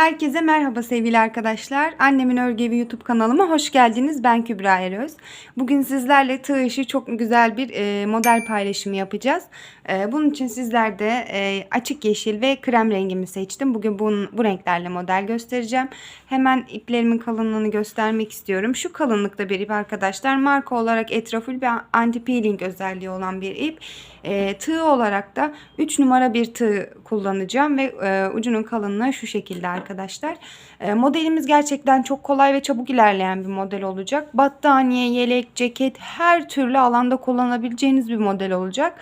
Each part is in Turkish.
Herkese merhaba sevgili arkadaşlar. Annemin Örgevi YouTube kanalıma hoş geldiniz. Ben Kübra Eröz. Bugün sizlerle tığ işi çok güzel bir e, model paylaşımı yapacağız. E, bunun için sizlerde e, açık yeşil ve krem rengimi seçtim. Bugün bunun, bu renklerle model göstereceğim. Hemen iplerimin kalınlığını göstermek istiyorum. Şu kalınlıkta bir ip arkadaşlar. Marka olarak etrafül ve anti peeling özelliği olan bir ip. Tığ olarak da 3 numara bir tığ kullanacağım ve ucunun kalınlığı şu şekilde arkadaşlar. E, modelimiz gerçekten çok kolay ve çabuk ilerleyen bir model olacak. Battaniye, yelek, ceket her türlü alanda kullanabileceğiniz bir model olacak.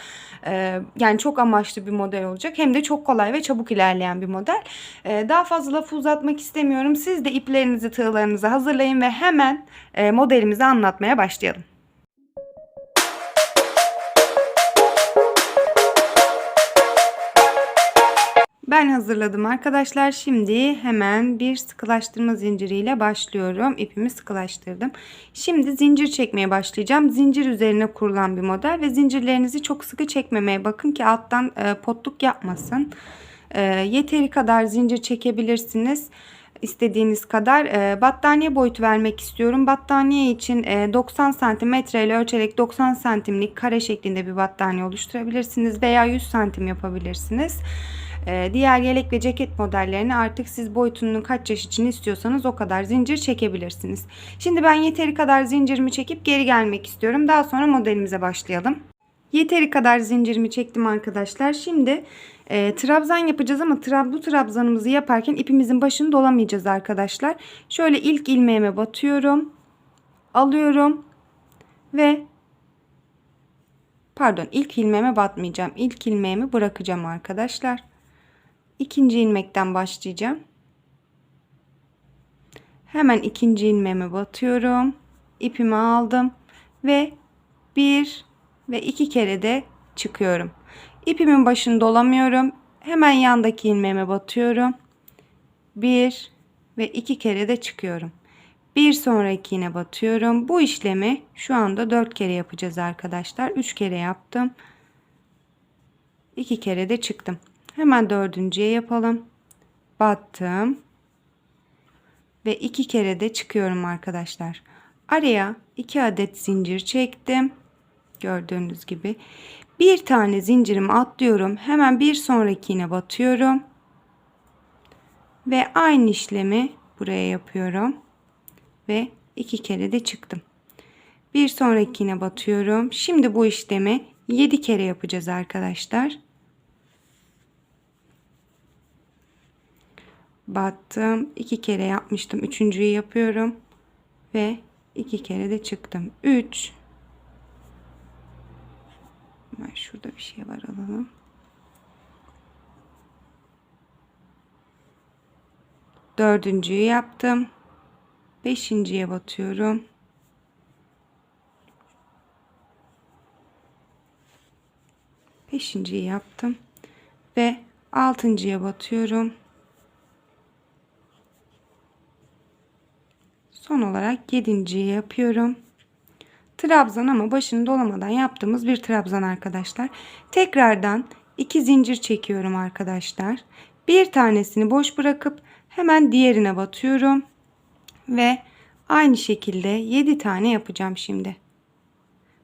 E, yani çok amaçlı bir model olacak. Hem de çok kolay ve çabuk ilerleyen bir model. E, daha fazla lafı uzatmak istemiyorum. Siz de iplerinizi, tığlarınızı hazırlayın ve hemen modelimizi anlatmaya başlayalım. Ben hazırladım arkadaşlar. Şimdi hemen bir sıkılaştırma zinciriyle başlıyorum. İpimi sıkılaştırdım. Şimdi zincir çekmeye başlayacağım. Zincir üzerine kurulan bir model ve zincirlerinizi çok sıkı çekmemeye bakın ki alttan e, potluk yapmasın. E, yeteri kadar zincir çekebilirsiniz. istediğiniz kadar e, battaniye boyutu vermek istiyorum. Battaniye için e, 90 santimetre ile ölçerek 90 santimlik kare şeklinde bir battaniye oluşturabilirsiniz veya 100 santim yapabilirsiniz. Ee, diğer yelek ve ceket modellerini artık siz boyutunun kaç yaş için istiyorsanız o kadar zincir çekebilirsiniz. Şimdi ben yeteri kadar zincirimi çekip geri gelmek istiyorum. Daha sonra modelimize başlayalım. Yeteri kadar zincirimi çektim arkadaşlar. Şimdi e, trabzan yapacağız ama trab, bu trabzanımızı yaparken ipimizin başını dolamayacağız arkadaşlar. Şöyle ilk ilmeğime batıyorum. Alıyorum. Ve pardon ilk ilmeğime batmayacağım. İlk ilmeğimi bırakacağım arkadaşlar ikinci ilmekten başlayacağım. Hemen ikinci ilmeğime batıyorum. İpimi aldım ve bir ve iki kere de çıkıyorum. İpimin başını dolamıyorum. Hemen yandaki ilmeğime batıyorum. Bir ve iki kere de çıkıyorum. Bir sonraki yine batıyorum. Bu işlemi şu anda dört kere yapacağız arkadaşlar. Üç kere yaptım. İki kere de çıktım. Hemen dördüncüye yapalım. Battım. Ve iki kere de çıkıyorum arkadaşlar. Araya iki adet zincir çektim. Gördüğünüz gibi. Bir tane zincirimi atlıyorum. Hemen bir sonrakine batıyorum. Ve aynı işlemi buraya yapıyorum. Ve iki kere de çıktım. Bir sonrakine batıyorum. Şimdi bu işlemi 7 kere yapacağız arkadaşlar. Battım. iki kere yapmıştım. Üçüncüyü yapıyorum. Ve iki kere de çıktım. Üç. Hemen şurada bir şey var alalım. Dördüncüyü yaptım. Beşinciye batıyorum. Beşinciyi yaptım. Ve altıncıya batıyorum. Son olarak yedinciyi yapıyorum. Trabzan ama başını dolamadan yaptığımız bir trabzan arkadaşlar. Tekrardan iki zincir çekiyorum arkadaşlar. Bir tanesini boş bırakıp hemen diğerine batıyorum. Ve aynı şekilde 7 tane yapacağım şimdi.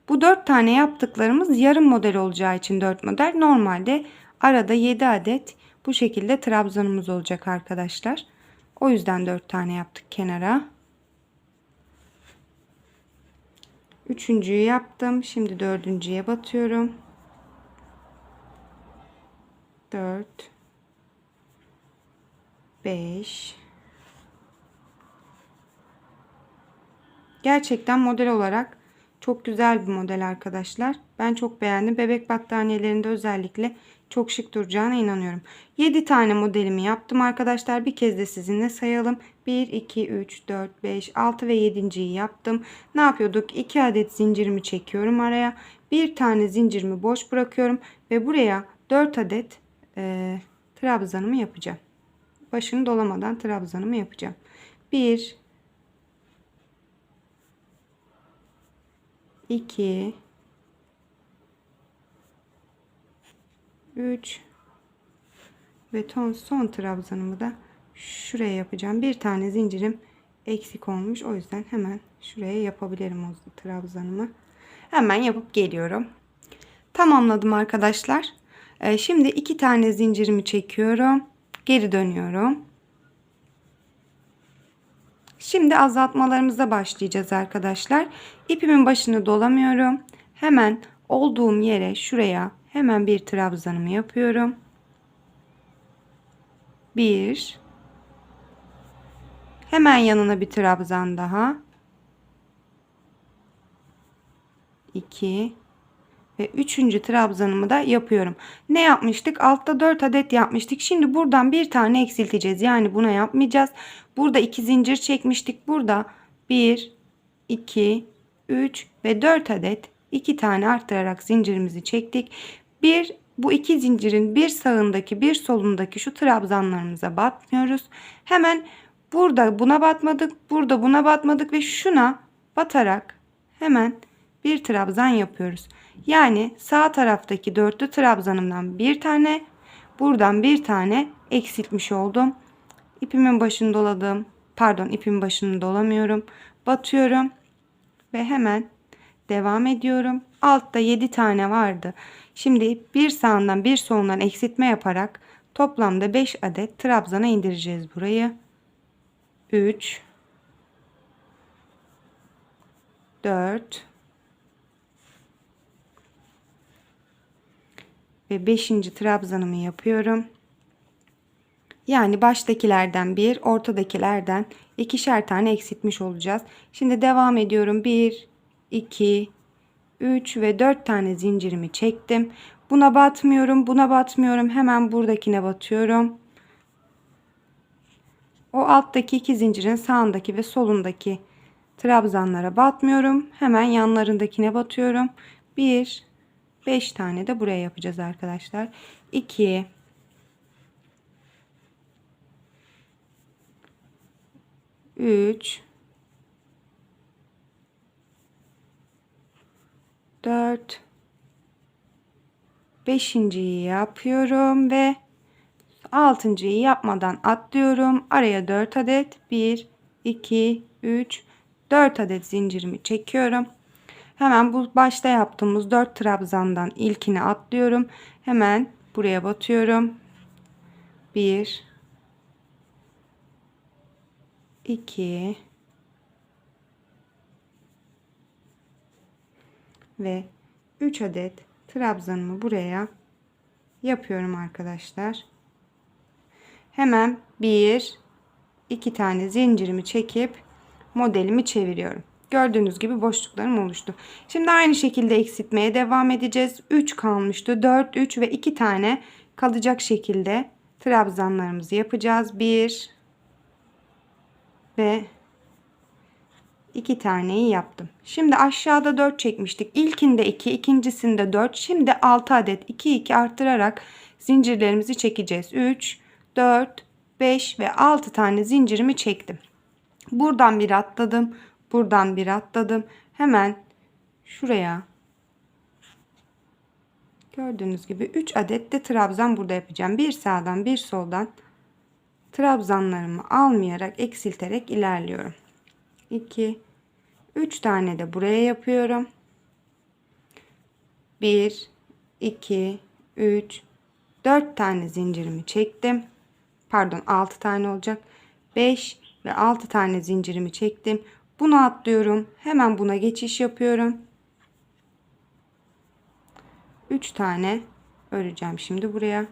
Bu 4 tane yaptıklarımız yarım model olacağı için 4 model. Normalde arada 7 adet bu şekilde trabzanımız olacak arkadaşlar. O yüzden 4 tane yaptık kenara. Üçüncüyü yaptım. Şimdi dördüncüye batıyorum. Dört. Beş. Gerçekten model olarak çok güzel bir model arkadaşlar. Ben çok beğendim. Bebek battaniyelerinde özellikle çok şık duracağına inanıyorum. 7 tane modelimi yaptım arkadaşlar. Bir kez de sizinle sayalım. 1, 2, 3, 4, 5, 6 ve 7.yi yaptım. Ne yapıyorduk? 2 adet zincirimi çekiyorum araya. Bir tane zincirimi boş bırakıyorum. Ve buraya 4 adet e, trabzanımı yapacağım. Başını dolamadan trabzanımı yapacağım. 1 2 3 ve ton son trabzanımı da şuraya yapacağım. Bir tane zincirim eksik olmuş. O yüzden hemen şuraya yapabilirim o trabzanımı. Hemen yapıp geliyorum. Tamamladım arkadaşlar. Ee, şimdi iki tane zincirimi çekiyorum. Geri dönüyorum. Şimdi azaltmalarımıza başlayacağız arkadaşlar. İpimin başını dolamıyorum. Hemen olduğum yere şuraya hemen bir trabzanımı yapıyorum. Bir. Hemen yanına bir trabzan daha. 2 ve üçüncü trabzanımı da yapıyorum. Ne yapmıştık? Altta 4 adet yapmıştık. Şimdi buradan bir tane eksilteceğiz. Yani buna yapmayacağız. Burada iki zincir çekmiştik. Burada 1, 2, 3 ve 4 adet iki tane arttırarak zincirimizi çektik. Bir bu iki zincirin bir sağındaki bir solundaki şu trabzanlarımıza batmıyoruz. Hemen burada buna batmadık, burada buna batmadık ve şuna batarak hemen bir trabzan yapıyoruz. Yani sağ taraftaki dörtlü trabzanımdan bir tane, buradan bir tane eksiltmiş oldum. İpimin başını doladım. Pardon, ipimin başını dolamıyorum. Batıyorum ve hemen devam ediyorum. Altta 7 tane vardı. Şimdi bir sağından bir solundan eksiltme yaparak toplamda 5 adet trabzana indireceğiz burayı. 3 4 ve 5. trabzanımı yapıyorum. Yani baştakilerden bir, ortadakilerden ikişer tane eksiltmiş olacağız. Şimdi devam ediyorum. 1, 2, 3 ve 4 tane zincirimi çektim. Buna batmıyorum, buna batmıyorum. Hemen buradakine batıyorum. O alttaki iki zincirin sağındaki ve solundaki trabzanlara batmıyorum. Hemen yanlarındakine batıyorum. 1 5 tane de buraya yapacağız arkadaşlar. 2 3 4 beşinciyi yapıyorum ve altıncıyı yapmadan atlıyorum. Araya 4 adet 1 2 3 4 adet zincirimi çekiyorum. Hemen bu başta yaptığımız 4 trabzandan ilkini atlıyorum. Hemen buraya batıyorum. 1 2 ve 3 adet trabzanımı buraya yapıyorum arkadaşlar. Hemen 1 2 tane zincirimi çekip modelimi çeviriyorum. Gördüğünüz gibi boşluklarım oluştu. Şimdi aynı şekilde eksiltmeye devam edeceğiz. 3 kalmıştı. 4, 3 ve 2 tane kalacak şekilde trabzanlarımızı yapacağız. 1 ve 2 taneyi yaptım. Şimdi aşağıda 4 çekmiştik. İlkinde 2, ikincisinde 4. Şimdi 6 adet 2 2 arttırarak zincirlerimizi çekeceğiz. 3, 4, 5 ve 6 tane zincirimi çektim. Buradan bir atladım. Buradan bir atladım. Hemen şuraya gördüğünüz gibi 3 adet de trabzan burada yapacağım. Bir sağdan bir soldan trabzanlarımı almayarak eksilterek ilerliyorum. 2 3 tane de buraya yapıyorum. 1 2 3 4 tane zincirimi çektim. Pardon 6 tane olacak. 5 ve 6 tane zincirimi çektim. Bunu atlıyorum. Hemen buna geçiş yapıyorum. 3 tane öreceğim şimdi buraya.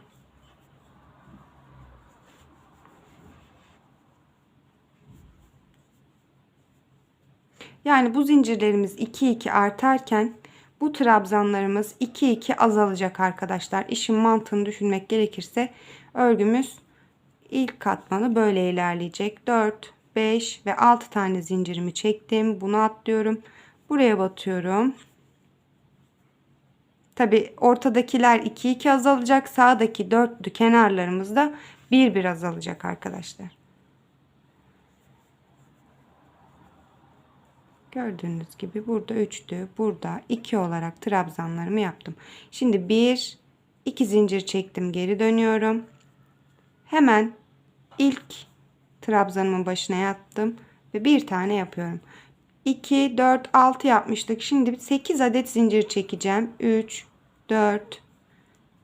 Yani bu zincirlerimiz 2 2 artarken bu trabzanlarımız 2 2 azalacak arkadaşlar. İşin mantığını düşünmek gerekirse örgümüz ilk katmanı böyle ilerleyecek. 4 5 ve 6 tane zincirimi çektim. Bunu atlıyorum. Buraya batıyorum. Tabi ortadakiler 2 2 azalacak. Sağdaki dörtlü kenarlarımızda 1 1 azalacak arkadaşlar. Gördüğünüz gibi burada 3'tü. Burada 2 olarak trabzanlarımı yaptım. Şimdi 1 2 zincir çektim. Geri dönüyorum. Hemen ilk trabzanımın başına yattım ve bir tane yapıyorum. 2 4 6 yapmıştık. Şimdi 8 adet zincir çekeceğim. 3 4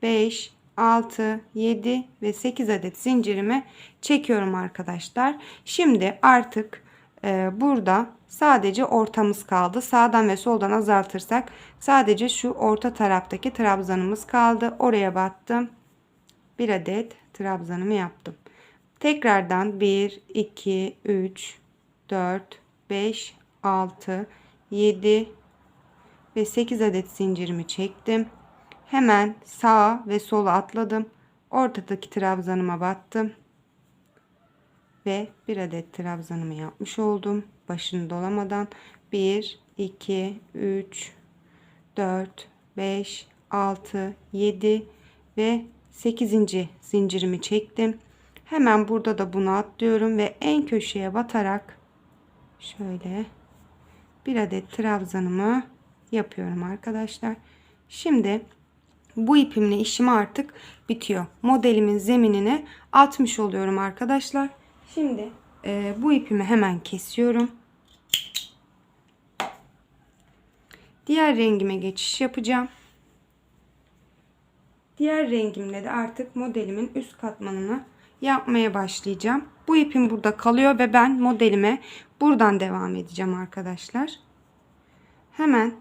5 6 7 ve 8 adet zincirimi çekiyorum arkadaşlar. Şimdi artık burada sadece ortamız kaldı. Sağdan ve soldan azaltırsak sadece şu orta taraftaki trabzanımız kaldı. Oraya battım. Bir adet trabzanımı yaptım. Tekrardan 1 2 3 4 5 6 7 ve 8 adet zincirimi çektim. Hemen sağa ve sola atladım. Ortadaki trabzanıma battım. Ve bir adet trabzanımı yapmış oldum. Başını dolamadan 1, 2, 3, 4, 5, 6, 7 ve 8. zincirimi çektim. Hemen burada da bunu atlıyorum ve en köşeye batarak şöyle bir adet trabzanımı yapıyorum arkadaşlar. Şimdi bu ipimle işim artık bitiyor. Modelimin zeminini atmış oluyorum arkadaşlar. Şimdi e, bu ipimi hemen kesiyorum. Diğer rengime geçiş yapacağım. Diğer rengimle de artık modelimin üst katmanını yapmaya başlayacağım. Bu ipim burada kalıyor ve ben modelime buradan devam edeceğim arkadaşlar. Hemen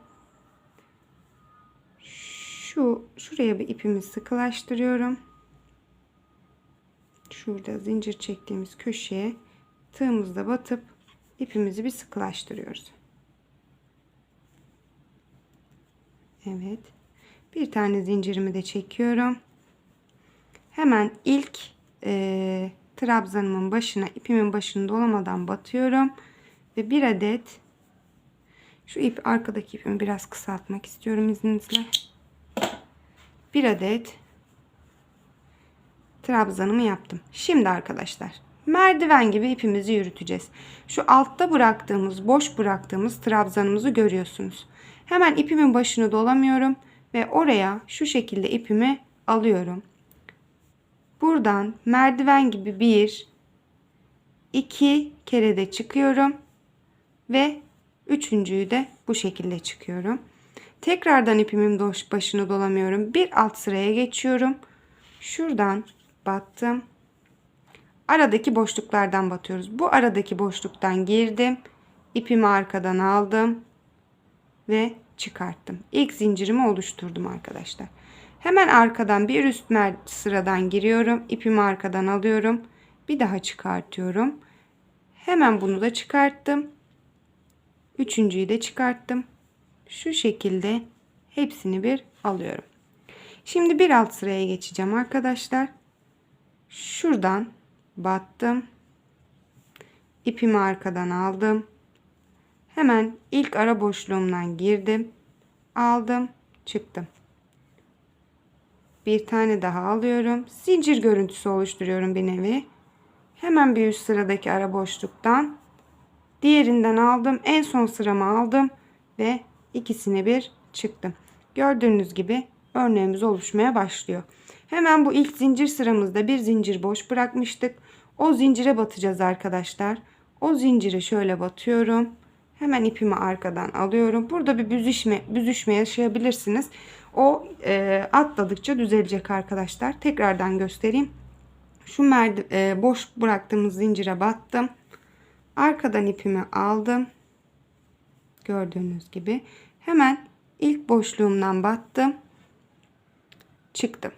şu şuraya bir ipimi sıkılaştırıyorum. Şurada zincir çektiğimiz köşeye tığımızla batıp ipimizi bir sıkılaştırıyoruz. Evet. Bir tane zincirimi de çekiyorum. Hemen ilk e, trabzanımın başına ipimin başını dolamadan batıyorum ve bir adet şu ip arkadaki ipimi biraz kısaltmak istiyorum izninizle. Bir adet trabzanımı yaptım. Şimdi arkadaşlar merdiven gibi ipimizi yürüteceğiz. Şu altta bıraktığımız boş bıraktığımız trabzanımızı görüyorsunuz. Hemen ipimin başını dolamıyorum ve oraya şu şekilde ipimi alıyorum. Buradan merdiven gibi bir iki kere de çıkıyorum ve üçüncüyü de bu şekilde çıkıyorum. Tekrardan ipimin başını dolamıyorum. Bir alt sıraya geçiyorum. Şuradan battım. Aradaki boşluklardan batıyoruz. Bu aradaki boşluktan girdim. İpimi arkadan aldım ve çıkarttım. İlk zincirimi oluşturdum arkadaşlar. Hemen arkadan bir üst sıradan giriyorum. İpimi arkadan alıyorum. Bir daha çıkartıyorum. Hemen bunu da çıkarttım. Üçüncüyü de çıkarttım. Şu şekilde hepsini bir alıyorum. Şimdi bir alt sıraya geçeceğim arkadaşlar. Şuradan battım. İpimi arkadan aldım. Hemen ilk ara boşluğumdan girdim. Aldım, çıktım. Bir tane daha alıyorum. Zincir görüntüsü oluşturuyorum bir nevi. Hemen bir üst sıradaki ara boşluktan diğerinden aldım. En son sıramı aldım ve ikisini bir çıktım. Gördüğünüz gibi örneğimiz oluşmaya başlıyor. Hemen bu ilk zincir sıramızda bir zincir boş bırakmıştık. O zincire batacağız arkadaşlar. O zincire şöyle batıyorum. Hemen ipimi arkadan alıyorum. Burada bir büzüşme, büzüşme yaşayabilirsiniz. O e, atladıkça düzelecek arkadaşlar. Tekrardan göstereyim. Şu merdi, e, boş bıraktığımız zincire battım. Arkadan ipimi aldım. Gördüğünüz gibi. Hemen ilk boşluğumdan battım. Çıktım.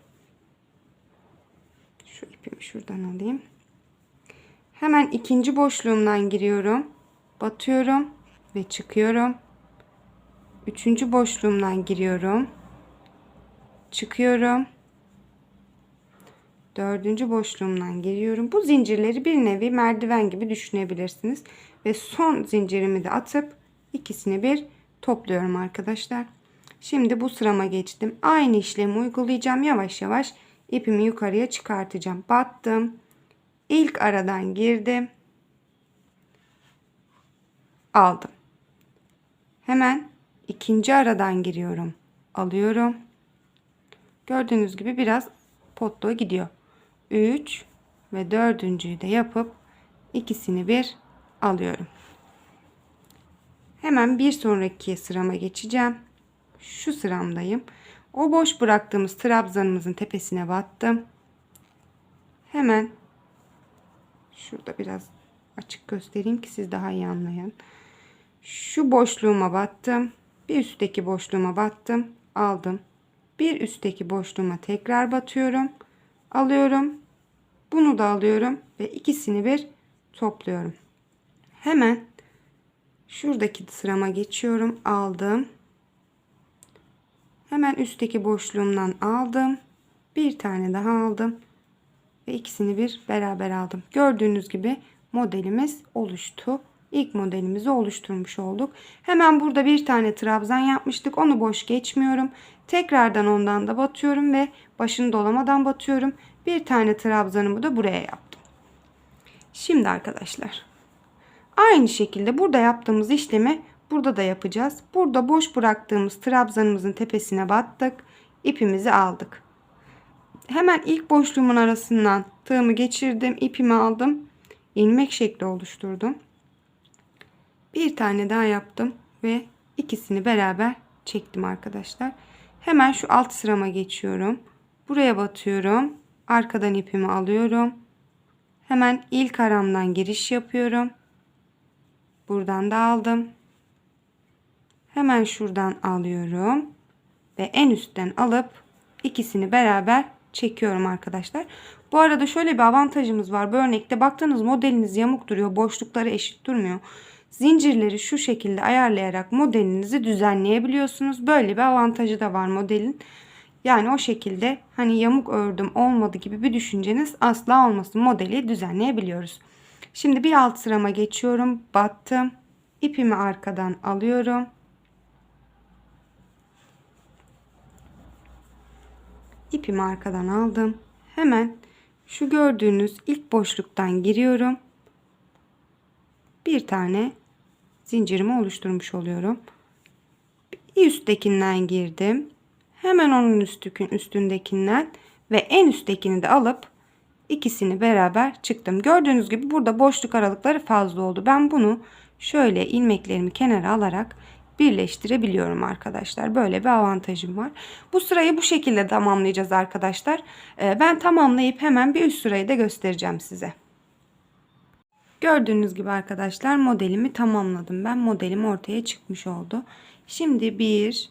Şu ipimi şuradan alayım. Hemen ikinci boşluğumdan giriyorum. Batıyorum ve çıkıyorum. Üçüncü boşluğumdan giriyorum. Çıkıyorum. Dördüncü boşluğumdan giriyorum. Bu zincirleri bir nevi merdiven gibi düşünebilirsiniz. Ve son zincirimi de atıp ikisini bir topluyorum arkadaşlar. Şimdi bu sırama geçtim. Aynı işlemi uygulayacağım. Yavaş yavaş ipimi yukarıya çıkartacağım. Battım. İlk aradan girdim. Aldım. Hemen ikinci aradan giriyorum. Alıyorum. Gördüğünüz gibi biraz potluğa gidiyor. 3 ve dördüncüyü de yapıp ikisini bir alıyorum. Hemen bir sonraki sırama geçeceğim. Şu sıramdayım. O boş bıraktığımız trabzanımızın tepesine battım. Hemen şurada biraz açık göstereyim ki siz daha iyi anlayın. Şu boşluğuma battım. Bir üstteki boşluğuma battım. Aldım. Bir üstteki boşluğuma tekrar batıyorum. Alıyorum. Bunu da alıyorum ve ikisini bir topluyorum. Hemen şuradaki sırama geçiyorum. Aldım. Hemen üstteki boşluğumdan aldım. Bir tane daha aldım. Ve ikisini bir beraber aldım. Gördüğünüz gibi modelimiz oluştu. İlk modelimizi oluşturmuş olduk. Hemen burada bir tane trabzan yapmıştık. Onu boş geçmiyorum. Tekrardan ondan da batıyorum ve başını dolamadan batıyorum. Bir tane trabzanımı da buraya yaptım. Şimdi arkadaşlar aynı şekilde burada yaptığımız işlemi burada da yapacağız. Burada boş bıraktığımız trabzanımızın tepesine battık. ipimizi aldık. Hemen ilk boşluğumun arasından tığımı geçirdim. ipimi aldım. ilmek şekli oluşturdum. Bir tane daha yaptım ve ikisini beraber çektim arkadaşlar. Hemen şu alt sırama geçiyorum. Buraya batıyorum. Arkadan ipimi alıyorum. Hemen ilk aramdan giriş yapıyorum. Buradan da aldım. Hemen şuradan alıyorum. Ve en üstten alıp ikisini beraber çekiyorum arkadaşlar. Bu arada şöyle bir avantajımız var. Bu örnekte baktığınız modeliniz yamuk duruyor. Boşlukları eşit durmuyor. Zincirleri şu şekilde ayarlayarak modelinizi düzenleyebiliyorsunuz. Böyle bir avantajı da var modelin. Yani o şekilde hani yamuk ördüm olmadı gibi bir düşünceniz asla olmasın. Modeli düzenleyebiliyoruz. Şimdi bir alt sırama geçiyorum. Battım. İpimi arkadan alıyorum. İpimi arkadan aldım. Hemen şu gördüğünüz ilk boşluktan giriyorum. Bir tane zincirimi oluşturmuş oluyorum. Üsttekinden girdim. Hemen onun üstükün üstündekinden ve en üsttekini de alıp ikisini beraber çıktım. Gördüğünüz gibi burada boşluk aralıkları fazla oldu. Ben bunu şöyle ilmeklerimi kenara alarak birleştirebiliyorum arkadaşlar. Böyle bir avantajım var. Bu sırayı bu şekilde tamamlayacağız arkadaşlar. Ee, ben tamamlayıp hemen bir üst sırayı da göstereceğim size. Gördüğünüz gibi arkadaşlar modelimi tamamladım. Ben modelim ortaya çıkmış oldu. Şimdi bir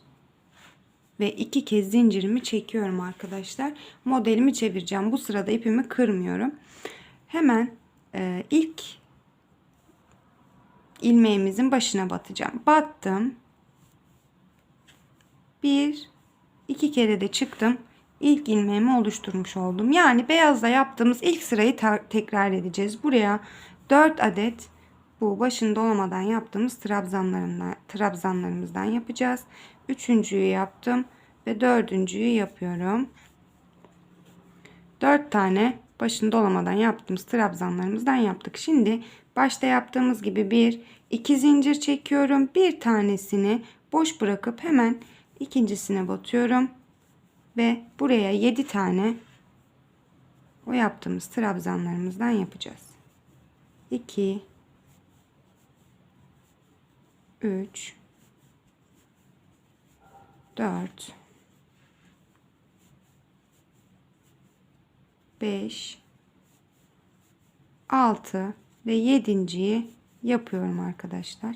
ve iki kez zincirimi çekiyorum arkadaşlar. Modelimi çevireceğim. Bu sırada ipimi kırmıyorum. Hemen e, ilk ilmeğimizin başına batacağım. Battım. Bir, iki kere de çıktım. İlk ilmeğimi oluşturmuş oldum. Yani beyazla yaptığımız ilk sırayı tekrar edeceğiz. Buraya 4 adet bu başında olmadan yaptığımız trabzanlarından, trabzanlarımızdan yapacağız. Üçüncüyü yaptım ve dördüncüyü yapıyorum. 4 tane başında olmadan yaptığımız trabzanlarımızdan yaptık. Şimdi başta yaptığımız gibi bir iki zincir çekiyorum. Bir tanesini boş bırakıp hemen ikincisine batıyorum. Ve buraya 7 tane o yaptığımız trabzanlarımızdan yapacağız. 2 3 4 5 6 ve 7.yi yapıyorum arkadaşlar.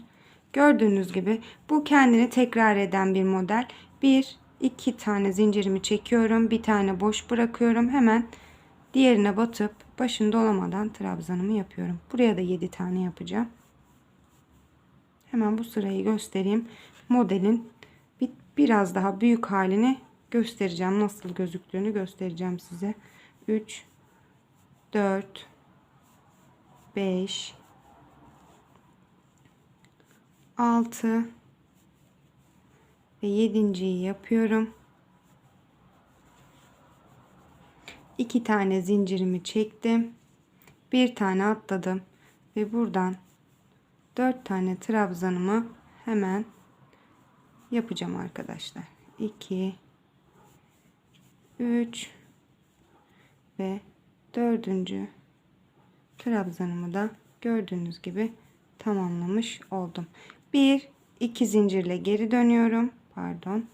Gördüğünüz gibi bu kendini tekrar eden bir model. Bir, iki tane zincirimi çekiyorum. Bir tane boş bırakıyorum. Hemen diğerine batıp başını dolamadan trabzanımı yapıyorum. Buraya da 7 tane yapacağım. Hemen bu sırayı göstereyim. Modelin biraz daha büyük halini göstereceğim. Nasıl gözüktüğünü göstereceğim size. 3 4 5 6 ve 7.yi yapıyorum. 2 tane zincirimi çektim. Bir tane atladım ve buradan 4 tane trabzanımı hemen yapacağım arkadaşlar. 2 3 ve dördüncü trabzanımı da gördüğünüz gibi tamamlamış oldum. Bir iki zincirle geri dönüyorum. Pardon.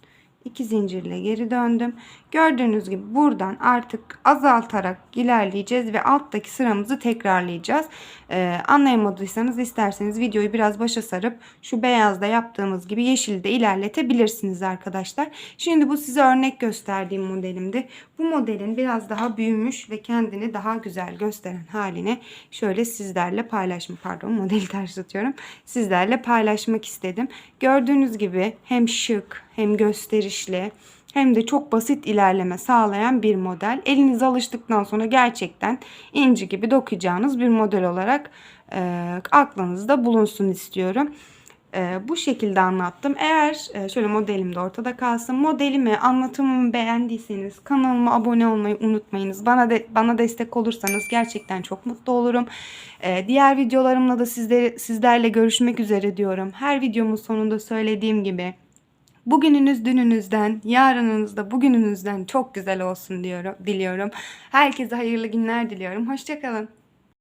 2 zincirle geri döndüm. Gördüğünüz gibi buradan artık azaltarak ilerleyeceğiz ve alttaki sıramızı tekrarlayacağız. Ee, anlayamadıysanız isterseniz videoyu biraz başa sarıp şu beyazda yaptığımız gibi yeşilde ilerletebilirsiniz arkadaşlar. Şimdi bu size örnek gösterdiğim modelimdi. Bu modelin biraz daha büyümüş ve kendini daha güzel gösteren halini şöyle sizlerle paylaşma pardon modeli ters tutuyorum. Sizlerle paylaşmak istedim. Gördüğünüz gibi hem şık hem gösterişli hem de çok basit ilerleme sağlayan bir model. Eliniz alıştıktan sonra gerçekten inci gibi dokuyacağınız bir model olarak e, aklınızda bulunsun istiyorum. E, bu şekilde anlattım. Eğer e, şöyle modelim de ortada kalsın. Modelimi, anlatımımı beğendiyseniz kanalıma abone olmayı unutmayınız. Bana de, bana destek olursanız gerçekten çok mutlu olurum. E, diğer videolarımla da sizleri, sizlerle görüşmek üzere diyorum. Her videomun sonunda söylediğim gibi Bugününüz dününüzden, yarınınız da bugününüzden çok güzel olsun diyorum, diliyorum. Herkese hayırlı günler diliyorum. Hoşçakalın.